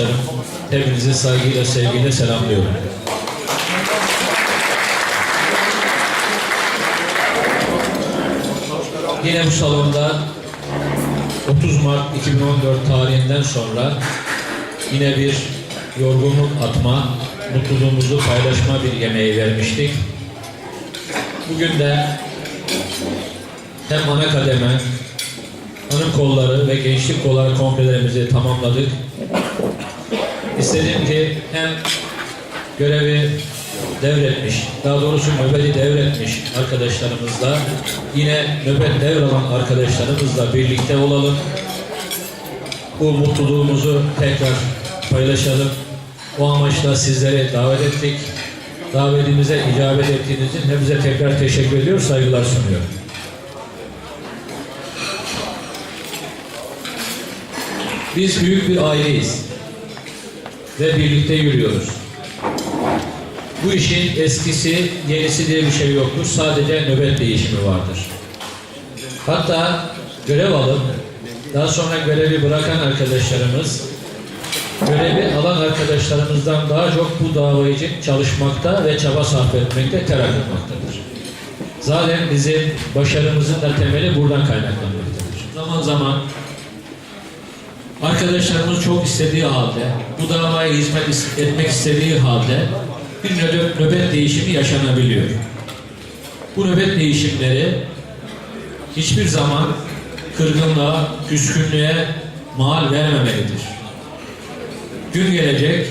arkadaşlarım, hepinizi saygıyla, sevgiyle selamlıyorum. Yine bu salonda 30 Mart 2014 tarihinden sonra yine bir yorgunluk atma, mutluluğumuzu paylaşma bir yemeği vermiştik. Bugün de hem ana kademe, hanım kolları ve gençlik kolları kongrelerimizi tamamladık. İstedim ki hem görevi devretmiş, daha doğrusu nöbeti devretmiş arkadaşlarımızla yine nöbet devralan arkadaşlarımızla birlikte olalım. Bu mutluluğumuzu tekrar paylaşalım. O amaçla sizleri davet ettik. Davetimize icabet ettiğiniz için hepinize tekrar teşekkür ediyor, saygılar sunuyorum. Biz büyük bir aileyiz ve birlikte yürüyoruz. Bu işin eskisi, yenisi diye bir şey yoktur. Sadece nöbet değişimi vardır. Hatta görev alıp daha sonra görevi bırakan arkadaşlarımız görevi alan arkadaşlarımızdan daha çok bu davayı için çalışmakta ve çaba sarf etmekte terakkimaktadır. Zaten bizim başarımızın da temeli buradan kaynaklanmaktadır. Zaman zaman arkadaşlarımız çok istediği halde, bu davaya hizmet etmek istediği halde bir nöbet değişimi yaşanabiliyor. Bu nöbet değişimleri hiçbir zaman kırgınlığa, küskünlüğe mal vermemelidir. Gün gelecek,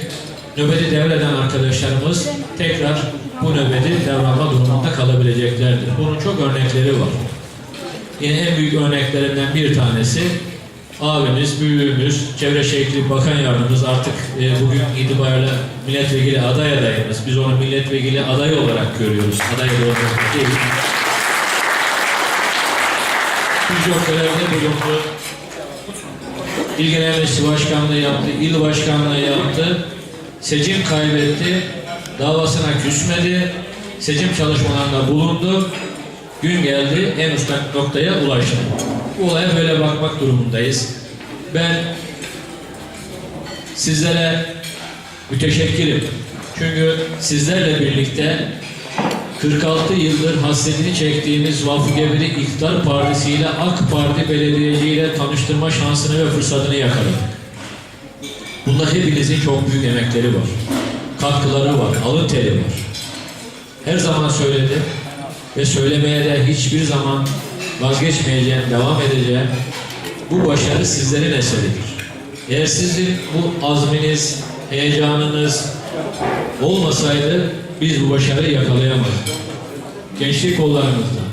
nöbeti devreden arkadaşlarımız tekrar bu nöbeti devralma durumunda kalabileceklerdir. Bunun çok örnekleri var. Yine en büyük örneklerinden bir tanesi abimiz, büyüğümüz, Çevre Şehircilik Bakan Yardımcımız artık e, bugün itibariyle milletvekili aday adayımız. Biz onu milletvekili aday olarak görüyoruz. Aday olarak değil. Birçok görevde bulundu. İl Genel Meclisi Başkanlığı yaptı, il başkanlığı yaptı. Seçim kaybetti, davasına küsmedi, seçim çalışmalarında bulundu. Gün geldi, en üst noktaya ulaştı. Bu olaya böyle bakmak durumundayız. Ben sizlere müteşekkirim. Çünkü sizlerle birlikte 46 yıldır hasretini çektiğimiz Vakfı Gebiri İktidar Partisi ile AK Parti belediyeciyle tanıştırma şansını ve fırsatını yakaladık. Bunda hepinizin çok büyük emekleri var. Katkıları var, alın teri var. Her zaman söyledim ve söylemeye de hiçbir zaman vazgeçmeyeceğim, devam edeceğim. Bu başarı sizlerin eseridir. Eğer sizin bu azminiz, heyecanınız olmasaydı biz bu başarıyı yakalayamazdık. Gençlik kollarımızdan,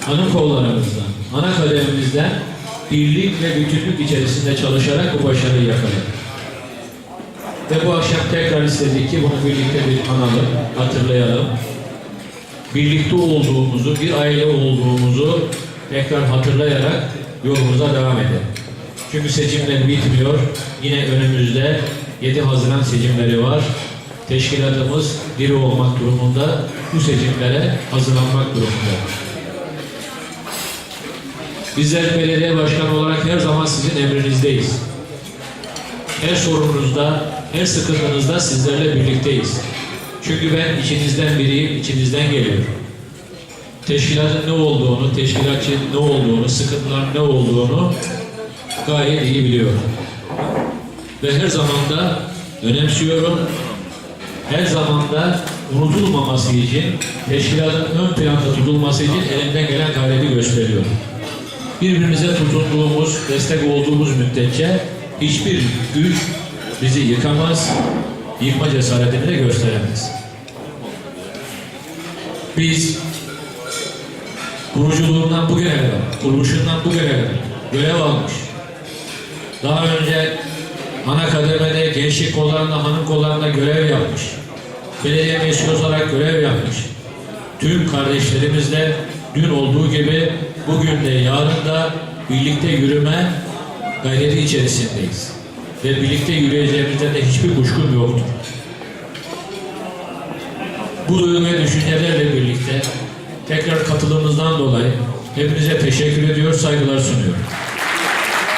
hanım kollarımızdan, ana kademimizden birlik ve bütünlük içerisinde çalışarak bu başarıyı yakaladık. Ve bu akşam tekrar istedik ki bunu birlikte bir analım, hatırlayalım. Birlikte olduğumuzu, bir aile olduğumuzu tekrar hatırlayarak yolumuza devam edelim. Çünkü seçimler bitmiyor. Yine önümüzde 7 Haziran seçimleri var. Teşkilatımız diri olmak durumunda, bu seçimlere hazırlanmak durumunda. Bizler belediye başkanı olarak her zaman sizin emrinizdeyiz. Her sorununuzda, her sıkıntınızda sizlerle birlikteyiz. Çünkü ben içinizden biriyim, içinizden geliyorum. Teşkilatın ne olduğunu, teşkilatçının ne olduğunu, sıkıntıların ne olduğunu gayet iyi biliyorum. Ve her zaman da önemsiyorum. Her zaman da unutulmaması için, teşkilatın ön planda tutulması için elimden gelen gayreti gösteriyorum. Birbirimize tutunduğumuz, destek olduğumuz müddetçe hiçbir güç bizi yıkamaz, yıkma cesaretini de gösteremez. Biz kuruculuğundan bugüne kadar, kuruluşundan bugüne kadar görev almış. Daha önce ana kademede gençlik kollarında, hanım kollarında görev yapmış. Belediye meclisi olarak görev yapmış. Tüm kardeşlerimizle dün olduğu gibi bugün de yarın da birlikte yürüme gayreti içerisindeyiz. Ve birlikte yürüyeceğimizde de hiçbir kuşkum yoktur. Bu duygu ve düşüncelerle birlikte tekrar katılımınızdan dolayı hepinize teşekkür ediyor, saygılar sunuyorum.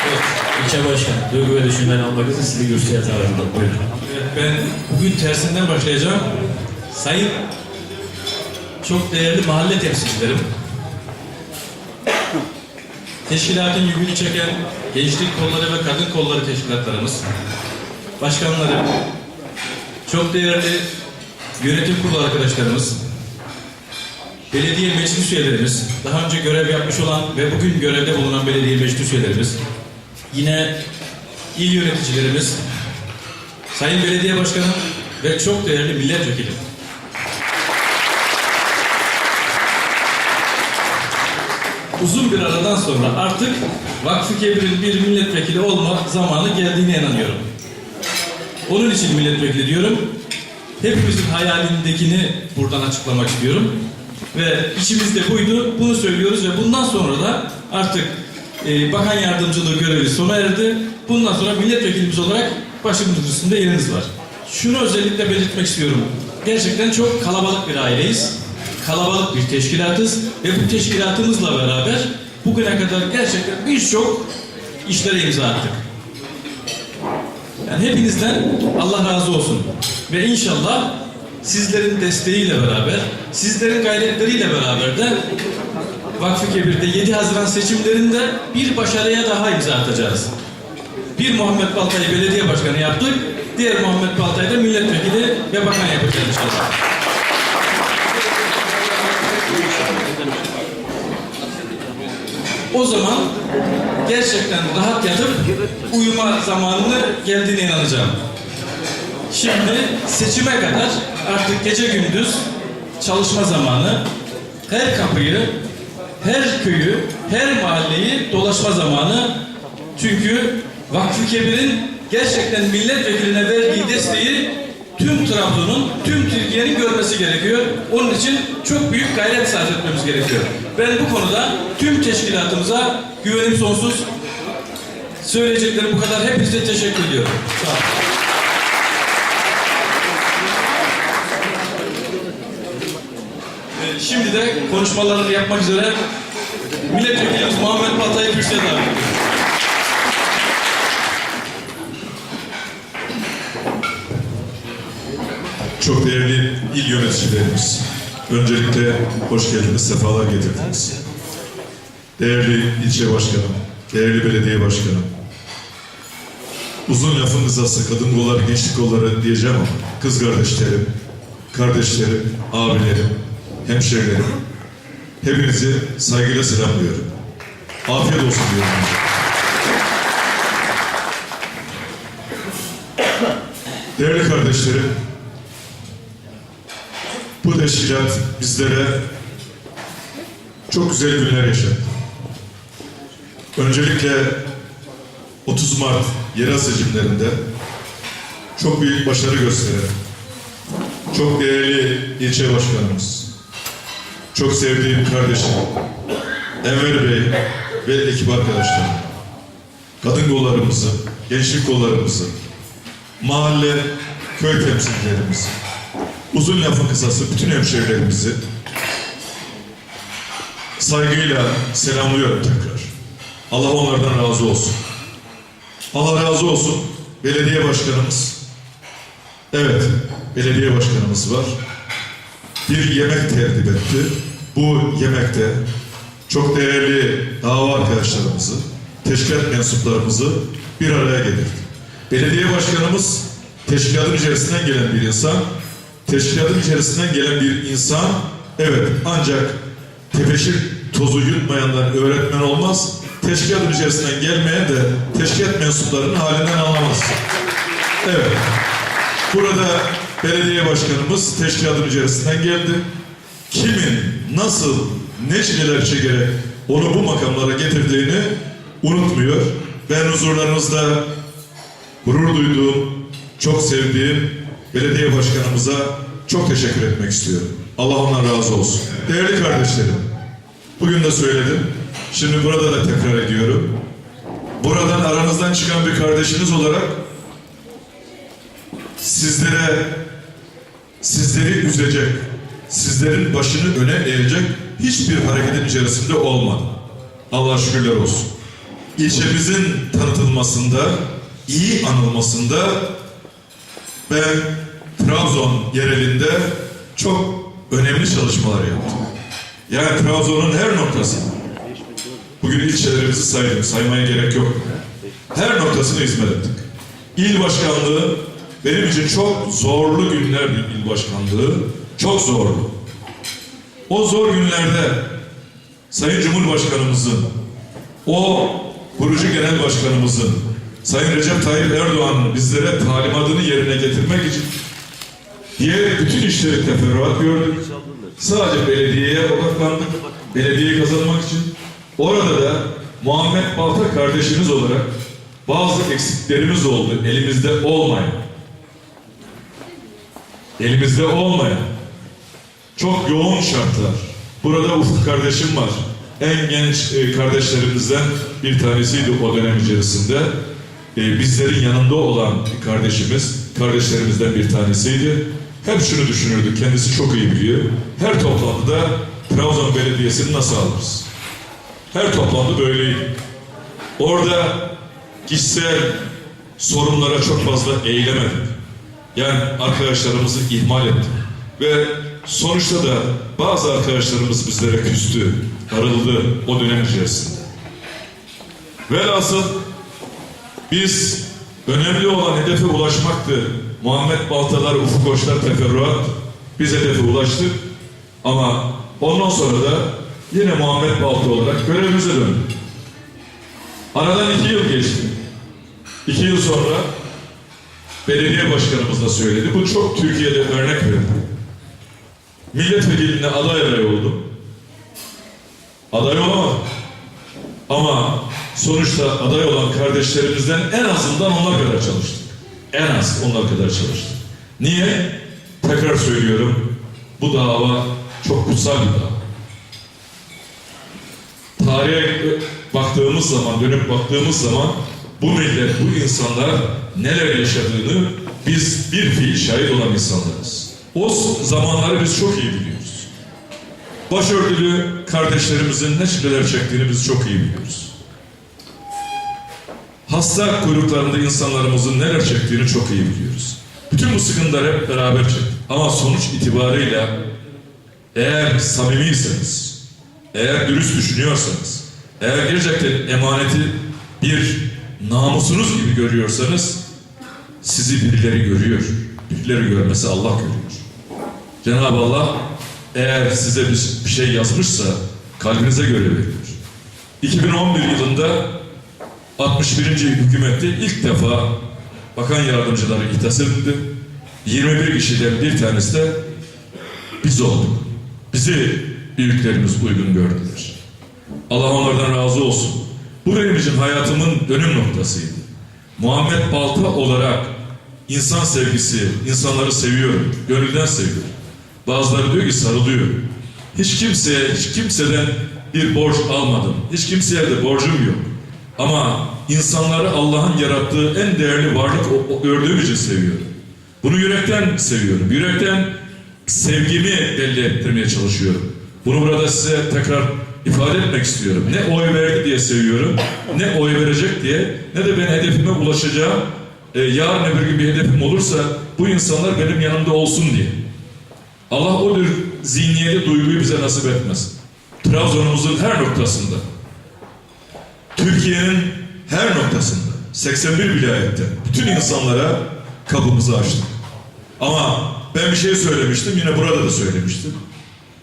Evet, İlçe Başkanı, duygu ve düşüncelerini almak için sizi kürsüye davet ediyorum. Buyurun. Evet, ben bugün tersinden başlayacağım. Sayın çok değerli mahalle temsilcilerim, teşkilatın yükünü çeken gençlik kolları ve kadın kolları teşkilatlarımız, başkanları, çok değerli yönetim kurulu arkadaşlarımız, belediye meclis üyelerimiz, daha önce görev yapmış olan ve bugün görevde bulunan belediye meclis üyelerimiz, yine il yöneticilerimiz, Sayın Belediye Başkanım ve çok değerli milletvekilim. Uzun bir aradan sonra artık Vakfı Kebir'in bir milletvekili olma zamanı geldiğine inanıyorum. Onun için milletvekili diyorum. Hepimizin hayalindekini buradan açıklamak istiyorum. Ve içimizde buydu, bunu söylüyoruz ve bundan sonra da artık e, bakan yardımcılığı görevi sona erdi. Bundan sonra milletvekilimiz olarak başımızın üstünde yeriniz var. Şunu özellikle belirtmek istiyorum. Gerçekten çok kalabalık bir aileyiz. Kalabalık bir teşkilatız ve bu teşkilatımızla beraber bugüne kadar gerçekten birçok işlere imza attık. Yani hepinizden Allah razı olsun. Ve inşallah sizlerin desteğiyle beraber, sizlerin gayretleriyle beraber de Vakfı Kebir'de 7 Haziran seçimlerinde bir başarıya daha imza atacağız. Bir Muhammed Baltay'ı belediye başkanı yaptık, diğer Muhammed Baltay'ı da milletvekili ve bakan yapacağız inşallah. O zaman gerçekten rahat yatıp uyuma zamanını geldiğine inanacağım. Şimdi seçime kadar artık gece gündüz çalışma zamanı, her kapıyı, her köyü, her mahalleyi dolaşma zamanı. Çünkü Vakfı Kebir'in gerçekten milletvekiline verdiği desteği tüm Trabzon'un, tüm Türkiye'nin görmesi gerekiyor. Onun için çok büyük gayret sarf etmemiz gerekiyor. Ben bu konuda tüm teşkilatımıza güvenim sonsuz. Söyleyeceklerim bu kadar. Hepinize teşekkür ediyorum. Sağ olun. Şimdi de konuşmalarını yapmak üzere Milletvekilimiz Muhammed Batay'ı kürsüye davet Çok değerli il yöneticilerimiz, öncelikle hoş geldiniz, sefalar getirdiniz. Değerli ilçe başkanım, değerli belediye başkanım, uzun lafın kısası kadın kolları, gençlik kolları diyeceğim ama kız kardeşlerim, kardeşlerim, abilerim, hemşerilerim, hepinizi saygıyla selamlıyorum. Afiyet olsun diyorum. Değerli kardeşlerim, bu teşkilat bizlere çok güzel günler yaşattı. Öncelikle 30 Mart yerel seçimlerinde çok büyük başarı gösteren, çok değerli ilçe başkanımız, çok sevdiğim kardeşim Enver Bey ve ekip arkadaşlarım, kadın kollarımızı, gençlik kollarımızı, mahalle, köy temsilcilerimizi, uzun lafın kısası bütün hemşehrilerimizi saygıyla selamlıyorum tekrar. Allah onlardan razı olsun. Allah razı olsun. Belediye başkanımız, evet belediye başkanımız var. Bir yemek tertip etti. Bu yemekte çok değerli dava arkadaşlarımızı, teşkilat mensuplarımızı bir araya getirdi. Belediye başkanımız teşkilatın içerisinden gelen bir insan, teşkilatın içerisinden gelen bir insan, evet ancak tepeşir tozu yutmayandan öğretmen olmaz, teşkilatın içerisinden gelmeyen de teşkilat mensuplarının halinden anlamaz. Evet, burada belediye başkanımız teşkilatın içerisinden geldi. Kimin, nasıl, ne çileler çekerek onu bu makamlara getirdiğini unutmuyor. Ben huzurlarınızda gurur duyduğum, çok sevdiğim belediye başkanımıza çok teşekkür etmek istiyorum. Allah ondan razı olsun. Değerli kardeşlerim, bugün de söyledim. Şimdi burada da tekrar ediyorum. Buradan aranızdan çıkan bir kardeşiniz olarak sizlere sizleri üzecek, sizlerin başını öne eğecek hiçbir hareketin içerisinde olmadı. Allah şükürler olsun. ilçemizin tanıtılmasında, iyi anılmasında ben Trabzon yerelinde çok önemli çalışmalar yaptım. Yani Trabzon'un her noktasında. Bugün ilçelerimizi saydım, saymaya gerek yok. Her noktasına hizmet ettik. İl başkanlığı benim için çok zorlu günler bir il başkanlığı. Çok zorlu. O zor günlerde Sayın Cumhurbaşkanımızın, o kurucu genel başkanımızın, Sayın Recep Tayyip Erdoğan'ın bizlere talimatını yerine getirmek için diğer bütün işleri teferruat gördük. Sadece belediyeye odaklandık. Belediyeyi kazanmak için. Orada da Muhammed Balta kardeşimiz olarak bazı eksiklerimiz oldu. Elimizde olmayan. Elimizde olmayan. Çok yoğun şartlar. Burada Ufuk kardeşim var. En genç e, kardeşlerimizden bir tanesiydi o dönem içerisinde. E, bizlerin yanında olan kardeşimiz, kardeşlerimizden bir tanesiydi. Hep şunu düşünürdü, kendisi çok iyi biliyor. Her toplantıda Trabzon Belediyesi'ni nasıl alırız? Her toplantı böyleydi. Orada kişisel sorunlara çok fazla eğilemedik. Yani arkadaşlarımızı ihmal ettik. Ve sonuçta da bazı arkadaşlarımız bizlere küstü, darıldı o dönem içerisinde. Velhasıl biz önemli olan hedefe ulaşmaktı. Muhammed Baltalar, Ufuk Koçlar teferruat. Biz hedefe ulaştık. Ama ondan sonra da yine Muhammed Balta olarak görevimize döndük. Aradan iki yıl geçti. İki yıl sonra belediye başkanımız da söyledi. Bu çok Türkiye'de örnek verildi. Milletvekiliğine aday aday oldum. Aday olamadım. Ama sonuçta aday olan kardeşlerimizden en azından onlar kadar çalıştık. En az onlar kadar çalıştık. Niye? Tekrar söylüyorum. Bu dava çok kutsal bir dava. Tarihe baktığımız zaman, dönüp baktığımız zaman bu millet, bu insanlar neler yaşadığını biz bir fiil şahit olan insanlarız. O zamanları biz çok iyi biliyoruz. Başörtülü kardeşlerimizin ne çileler çektiğini biz çok iyi biliyoruz. Hasta kuyruklarında insanlarımızın neler çektiğini çok iyi biliyoruz. Bütün bu sıkıntıları hep beraber çektik. Ama sonuç itibarıyla eğer samimiyseniz, eğer dürüst düşünüyorsanız, eğer gerçekten emaneti bir namusunuz gibi görüyorsanız sizi birileri görüyor. Birileri görmesi Allah görüyor. Cenab-ı Allah eğer size bir şey yazmışsa kalbinize göre veriyor. 2011 yılında 61. hükümette ilk defa bakan yardımcıları ihtas edildi. 21 kişiden bir tanesi de biz olduk. Bizi büyüklerimiz uygun gördüler. Allah onlardan razı olsun. Bu benim için hayatımın dönüm noktasıydı. Muhammed Balta olarak insan sevgisi, insanları seviyorum, gönülden seviyorum. Bazıları diyor ki sarılıyor. Hiç kimseye, hiç kimseden bir borç almadım. Hiç kimseye de borcum yok. Ama insanları Allah'ın yarattığı en değerli varlık o- o- gördüğüm için seviyorum. Bunu yürekten seviyorum. Yürekten sevgimi belli ettirmeye çalışıyorum. Bunu burada size tekrar ifade etmek istiyorum. Ne oy verdi diye seviyorum, ne oy verecek diye, ne de ben hedefime ulaşacağım. Ee, yarın öbür gün bir hedefim olursa bu insanlar benim yanımda olsun diye. Allah o tür zihniyeti, duyguyu bize nasip etmez. Trabzon'umuzun her noktasında, Türkiye'nin her noktasında, 81 vilayette bütün insanlara kapımızı açtık. Ama ben bir şey söylemiştim, yine burada da söylemiştim.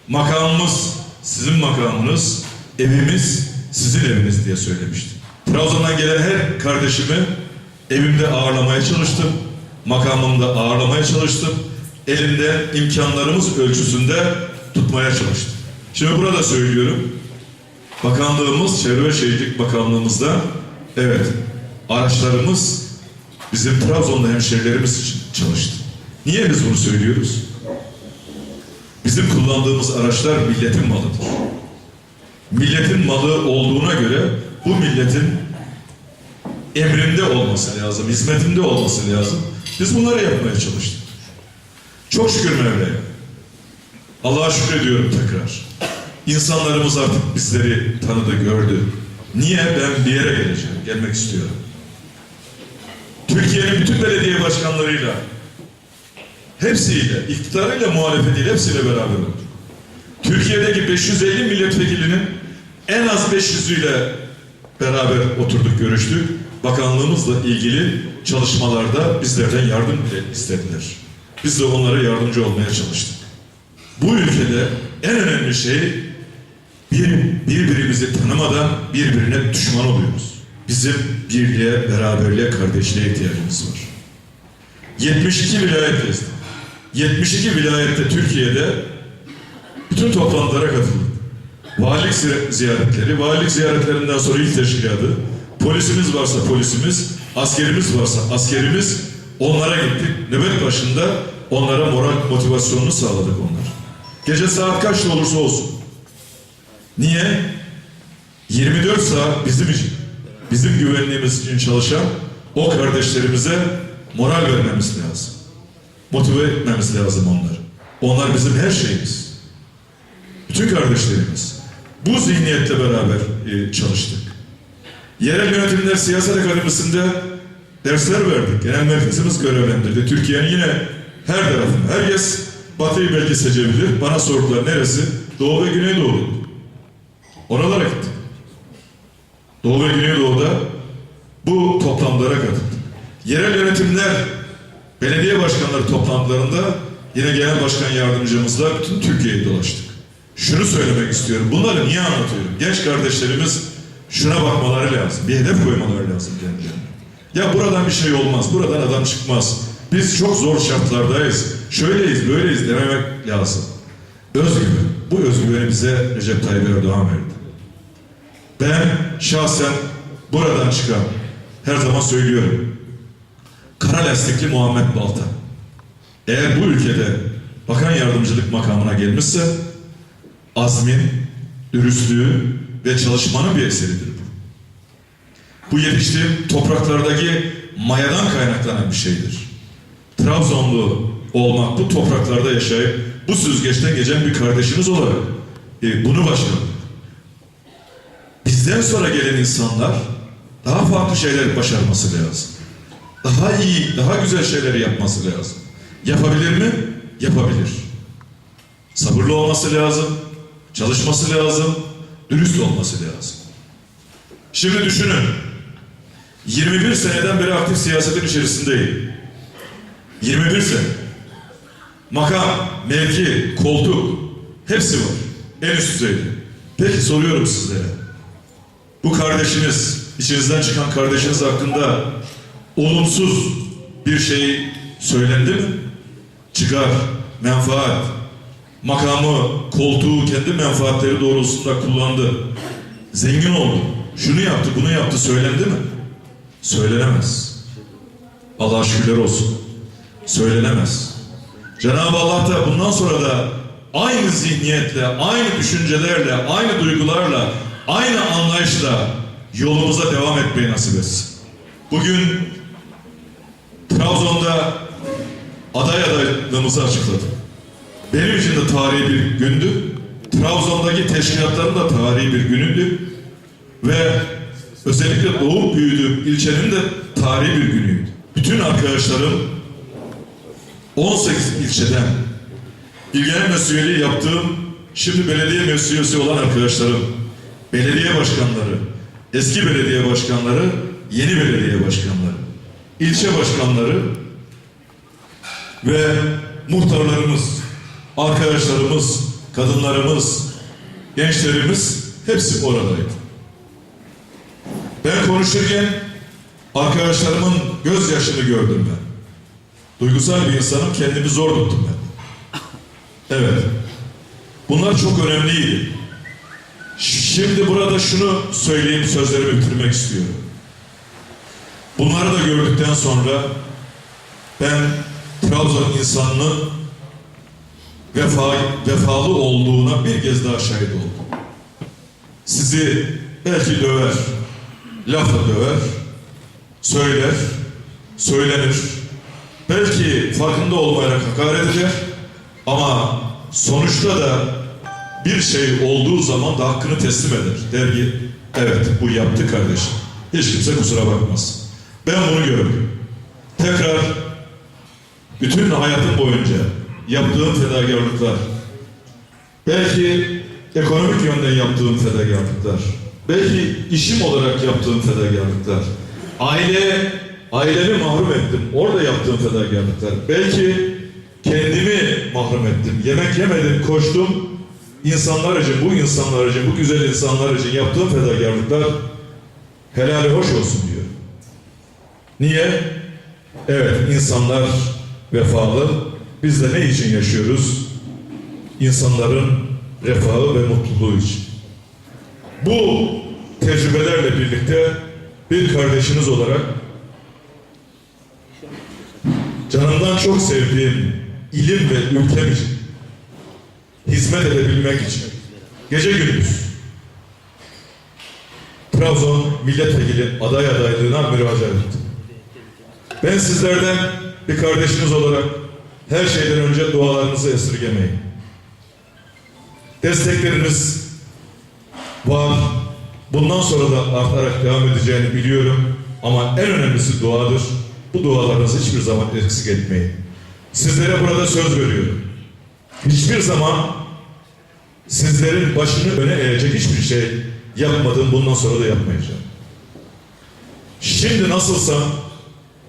Makamımız, sizin makamınız, evimiz, sizin eviniz diye söylemiştim. Trabzon'dan gelen her kardeşimi evimde ağırlamaya çalıştım. Makamımda ağırlamaya çalıştım. Elimde imkanlarımız ölçüsünde tutmaya çalıştım. Şimdi burada söylüyorum. Bakanlığımız, Çevre ve Şehircilik Bakanlığımızda evet araçlarımız bizim Trabzon'da hemşehrilerimiz için çalıştı. Niye biz bunu söylüyoruz? Bizim kullandığımız araçlar milletin malıdır. Milletin malı olduğuna göre bu milletin emrinde olması lazım, hizmetinde olması lazım. Biz bunları yapmaya çalıştık. Çok şükür Mevla'ya. Allah'a şükrediyorum tekrar. İnsanlarımız artık bizleri tanıdı, gördü. Niye? Ben bir yere geleceğim, gelmek istiyorum. Türkiye'nin bütün belediye başkanlarıyla, hepsiyle, iktidarıyla, muhalefetiyle, hepsiyle beraber olduk. Türkiye'deki 550 milletvekilinin en az 500'üyle beraber oturduk, görüştük. Bakanlığımızla ilgili çalışmalarda bizlerden yardım istediler. Biz de onlara yardımcı olmaya çalıştık. Bu ülkede en önemli şey bir, birbirimizi tanımadan birbirine düşman oluyoruz. Bizim birliğe, beraberliğe, kardeşliğe ihtiyacımız var. 72 vilayet gezdim. 72 vilayette Türkiye'de bütün toplantılara katıldık. Valilik zi- ziyaretleri, valilik ziyaretlerinden sonra il teşkilatı, polisimiz varsa polisimiz, askerimiz varsa askerimiz, onlara gittik. Nöbet başında onlara moral motivasyonunu sağladık onlar. Gece saat kaçta olursa olsun. Niye? 24 saat bizim için, bizim güvenliğimiz için çalışan o kardeşlerimize moral vermemiz lazım. Motive etmemiz lazım onları. Onlar bizim her şeyimiz. Bütün kardeşlerimiz. Bu zihniyetle beraber e, çalıştık. Yerel yönetimler siyaset akademisinde dersler verdik. Genel merkezimiz görevlendirdi. Türkiye'nin yine her tarafında. Herkes batıyı belki seçebilir. Bana sordular neresi? Doğu ve Güneydoğu. Oralara gittim. Doğu ve Güneydoğu'da bu toplantılara katıldım. Yerel yönetimler belediye başkanları toplantılarında yine genel başkan yardımcımızla bütün Türkiye'yi dolaştık. Şunu söylemek istiyorum. Bunları niye anlatıyorum? Genç kardeşlerimiz şuna bakmaları lazım. Bir hedef koymaları lazım kendilerine. Ya buradan bir şey olmaz. Buradan adam çıkmaz. Biz çok zor şartlardayız. Şöyleyiz, böyleyiz dememek lazım. Özgüven. Bu özgüveni bize Recep Tayyip Erdoğan verdi. Ben şahsen buradan çıkan her zaman söylüyorum. Kara lastikli Muhammed Balta. Eğer bu ülkede bakan yardımcılık makamına gelmişse azmin, dürüstlüğü ve çalışmanın bir eseridir bu. Bu yetiştiğim topraklardaki mayadan kaynaklanan bir şeydir. Trabzonlu olmak, bu topraklarda yaşayıp bu süzgeçten geçen bir kardeşiniz olarak e, bunu başardık. Bizden sonra gelen insanlar daha farklı şeyler başarması lazım. Daha iyi, daha güzel şeyler yapması lazım. Yapabilir mi? Yapabilir. Sabırlı olması lazım, çalışması lazım, dürüst olması lazım. Şimdi düşünün, 21 seneden beri aktif siyasetin içerisindeyim. 21 sene. Makam, mevki, koltuk hepsi var. En üst düzeyde. Peki soruyorum sizlere. Bu kardeşiniz, içinizden çıkan kardeşiniz hakkında olumsuz bir şey söylendi mi? Çıkar, menfaat, makamı, koltuğu kendi menfaatleri doğrultusunda kullandı. Zengin oldu. Şunu yaptı, bunu yaptı söylendi mi? Söylenemez. Allah'a şükürler olsun. Söylenemez. Cenab-ı Allah da bundan sonra da aynı zihniyetle, aynı düşüncelerle, aynı duygularla, aynı anlayışla yolumuza devam etmeyi nasip etsin. Bugün Trabzon'da aday adaylığımızı açıkladım. Benim için de tarihi bir gündü. Trabzon'daki teşkilatların da tarihi bir günüydü. Ve özellikle doğup büyüdüğüm ilçenin de tarihi bir günüydü. Bütün arkadaşlarım 18 ilçeden ilgili mesuliyeti yaptığım şimdi belediye mesuliyeti olan arkadaşlarım, belediye başkanları, eski belediye başkanları, yeni belediye başkanları, ilçe başkanları ve muhtarlarımız, arkadaşlarımız, kadınlarımız, gençlerimiz hepsi oradaydı. Ben konuşurken arkadaşlarımın gözyaşını gördüm ben. Duygusal bir insanım, kendimi zor tuttum ben. Evet. Bunlar çok önemliydi. Şimdi burada şunu söyleyip sözlerimi bitirmek istiyorum. Bunları da gördükten sonra ben Trabzon insanının vefa, vefalı olduğuna bir kez daha şahit oldum. Sizi belki döver, lafla döver, söyler, söylenir. Belki farkında olmayarak hakaret eder ama sonuçta da bir şey olduğu zaman da hakkını teslim eder. Der ki Evet bu yaptı kardeşim. Hiç kimse kusura bakmaz. Ben bunu gördüm. Tekrar bütün hayatım boyunca yaptığım fedakarlıklar, belki ekonomik yönden yaptığım fedakarlıklar, belki işim olarak yaptığım fedakarlıklar, aile, ailemi mahrum ettim, orada yaptığım fedakarlıklar, belki kendimi mahrum ettim, yemek yemedim, koştum, insanlar için, bu insanlar için, bu güzel insanlar için yaptığım fedakarlıklar helali hoş olsun diyor. Niye? Evet, insanlar vefalı. Biz de ne için yaşıyoruz? İnsanların refahı ve mutluluğu için. Bu tecrübelerle birlikte bir kardeşiniz olarak canımdan çok sevdiğim ilim ve ülkem için hizmet edebilmek için gece gündüz Trabzon milletvekili aday adaylığına müracaat ettim. Ben sizlerden bir kardeşiniz olarak her şeyden önce dualarınızı esirgemeyin. Destekleriniz var. Bundan sonra da artarak devam edeceğini biliyorum. Ama en önemlisi duadır. Bu dualarınızı hiçbir zaman eksik etmeyin. Sizlere burada söz veriyorum. Hiçbir zaman sizlerin başını öne eğecek hiçbir şey yapmadım. Bundan sonra da yapmayacağım. Şimdi nasılsa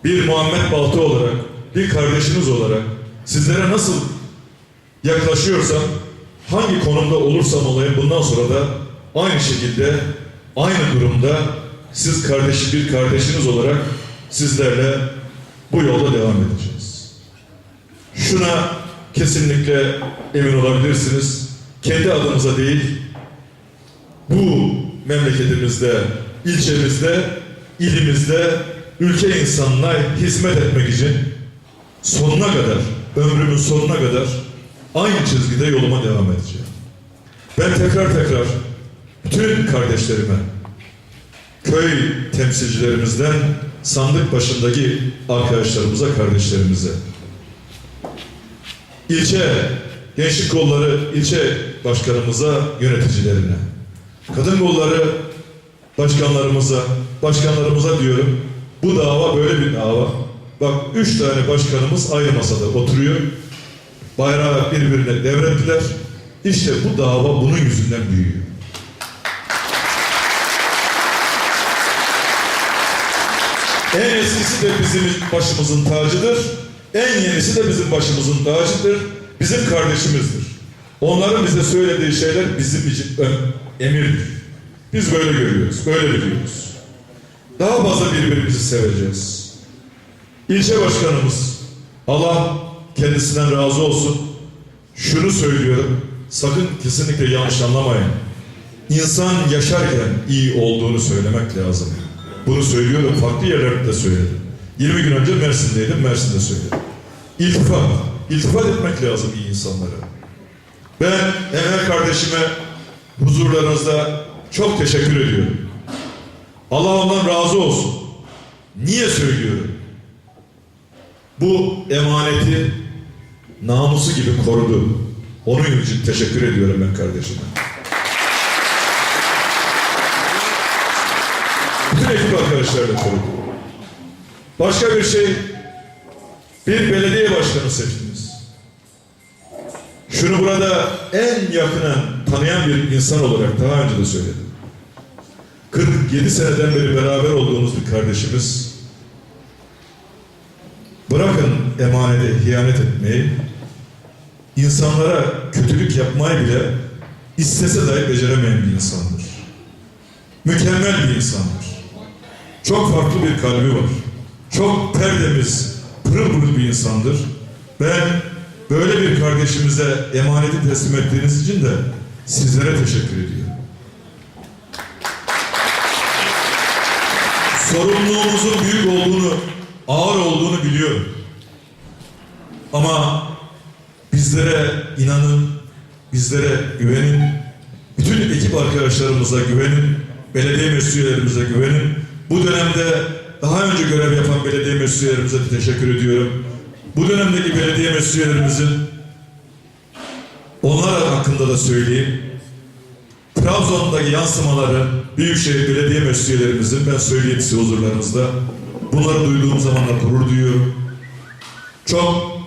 bir Muhammed Baltı olarak, bir kardeşiniz olarak sizlere nasıl yaklaşıyorsam, hangi konumda olursam olayım bundan sonra da aynı şekilde, aynı durumda siz kardeş bir kardeşiniz olarak sizlerle bu yolda devam edeceğiz. Şuna kesinlikle emin olabilirsiniz. Kendi adımıza değil, bu memleketimizde, ilçemizde, ilimizde ülke insanına hizmet etmek için sonuna kadar, ömrümün sonuna kadar aynı çizgide yoluma devam edeceğim. Ben tekrar tekrar bütün kardeşlerime, köy temsilcilerimizden sandık başındaki arkadaşlarımıza, kardeşlerimize, ilçe gençlik kolları ilçe başkanımıza, yöneticilerine, kadın kolları başkanlarımıza, başkanlarımıza diyorum, bu dava böyle bir dava. Bak üç tane başkanımız aynı masada oturuyor. Bayrağı birbirine devrettiler. İşte bu dava bunun yüzünden büyüyor. En eskisi de bizim başımızın tacıdır. En yenisi de bizim başımızın tacıdır. Bizim kardeşimizdir. Onların bize söylediği şeyler bizim için emirdir. Biz böyle görüyoruz, böyle biliyoruz. Daha fazla birbirimizi seveceğiz. İlçe başkanımız, Allah kendisinden razı olsun. Şunu söylüyorum, sakın kesinlikle yanlış anlamayın. İnsan yaşarken iyi olduğunu söylemek lazım. Bunu söylüyorum, farklı yerlerde de söyledim. 20 gün önce Mersin'deydim, Mersin'de söyledim. İltifat, iltifat etmek lazım iyi insanlara. Ben Emel kardeşime huzurlarınızda çok teşekkür ediyorum. Allah ondan razı olsun. Niye söylüyorum? Bu emaneti namusu gibi korudu. Onun için teşekkür ediyorum ben kardeşime. Bütün ekip arkadaşlarla korudu. Başka bir şey, bir belediye başkanı seçtiniz. Şunu burada en yakından tanıyan bir insan olarak daha önce de söyledim. 47 seneden beri beraber olduğumuz bir kardeşimiz bırakın emanete hiyanet etmeyi insanlara kötülük yapmayı bile istese dahi beceremeyen bir insandır. Mükemmel bir insandır. Çok farklı bir kalbi var. Çok tertemiz, pırıl pırıl bir insandır. Ben böyle bir kardeşimize emaneti teslim ettiğiniz için de sizlere teşekkür ediyorum. sorumluluğumuzun büyük olduğunu, ağır olduğunu biliyorum. Ama bizlere inanın, bizlere güvenin, bütün ekip arkadaşlarımıza güvenin, belediye mesutiyetlerimize güvenin. Bu dönemde daha önce görev yapan belediye de teşekkür ediyorum. Bu dönemdeki belediye mesutiyetlerimizin onlar hakkında da söyleyeyim. Trabzon'daki yansımaları Büyükşehir Belediye Meclislerimizin ben söyleyeyim size huzurlarınızda. Bunları duyduğum zamanlar gurur duyuyorum. Çok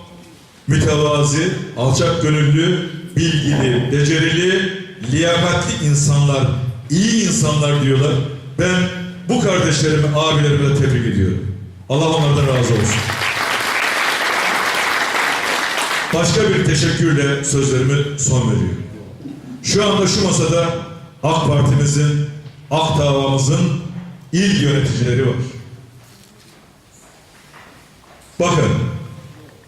mütevazi, alçak gönüllü, bilgili, becerili, liyakatli insanlar, iyi insanlar diyorlar. Ben bu kardeşlerimi, abilerimi de tebrik ediyorum. Allah onlardan razı olsun. Başka bir teşekkürle sözlerimi son veriyorum. Şu anda şu masada AK Parti'mizin, AK davamızın il yöneticileri var. Bakın,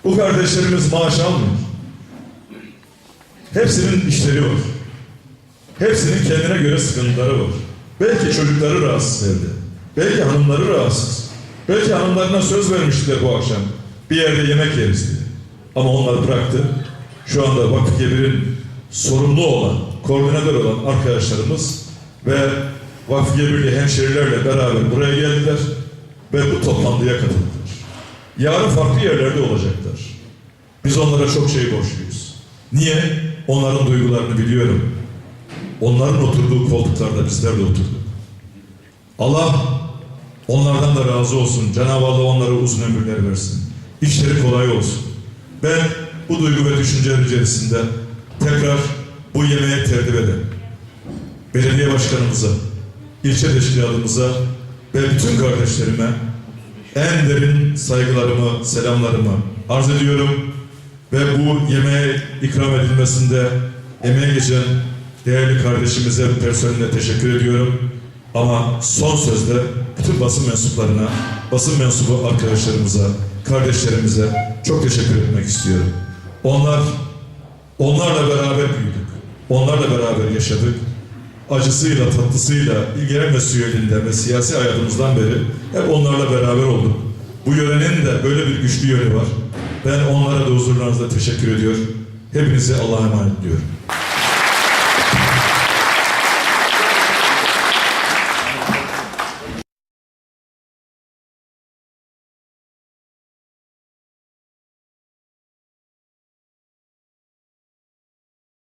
bu kardeşlerimiz maaş almıyor. Hepsinin işleri var. Hepsinin kendine göre sıkıntıları var. Belki çocukları rahatsız evde. Belki hanımları rahatsız. Belki hanımlarına söz vermiştiler bu akşam. Bir yerde yemek yeriz diye. Ama onlar bıraktı. Şu anda Vakıf Gebir'in sorumlu olan, koordinatör olan arkadaşlarımız ve Vakıf Gebirli hemşerilerle beraber buraya geldiler ve bu toplantıya katıldılar. Yarın farklı yerlerde olacaklar. Biz onlara çok şey borçluyuz. Niye? Onların duygularını biliyorum. Onların oturduğu koltuklarda bizler de oturduk. Allah onlardan da razı olsun. Cenab-ı Allah onlara uzun ömürler versin. İşleri kolay olsun. Ben bu duygu ve düşünceler içerisinde tekrar bu yemeğe tertip eden belediye başkanımıza, ilçe teşkilatımıza ve bütün kardeşlerime en derin saygılarımı, selamlarımı arz ediyorum. Ve bu yemeğe ikram edilmesinde emeğe geçen değerli kardeşimize, personeline teşekkür ediyorum. Ama son sözde bütün basın mensuplarına, basın mensubu arkadaşlarımıza, kardeşlerimize çok teşekkür etmek istiyorum. Onlar, onlarla beraber büyüdük. Onlarla beraber yaşadık. Acısıyla, tatlısıyla, ilgilenme suyelinden ve siyasi hayatımızdan beri hep onlarla beraber olduk. Bu yörenin de böyle bir güçlü yönü var. Ben onlara da huzurlarınızda teşekkür ediyor. Hepinize Allah'a emanet ediyorum.